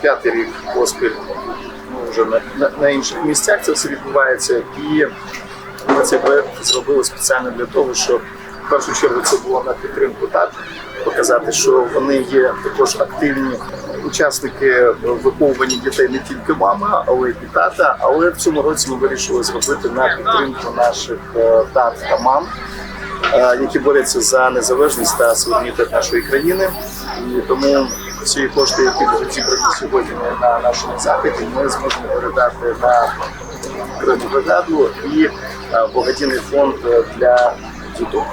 П'ятий рік поспіль ну, вже на, на, на інших місцях це все відбувається. І ми цей проект зробили спеціально для того, щоб в першу чергу це було на підтримку так, показати, що вони є також активні учасники виховування дітей не тільки мама, але й тата. Але в цьому році ми вирішили зробити на підтримку наших е, тат та мам. е, Які борються за незалежність та суверенітет нашої країни, і тому всі кошти, які будуть зібрані сьогодні на нашому заході, ми зможемо передати на бригаду і е, благодійний фонд для діток.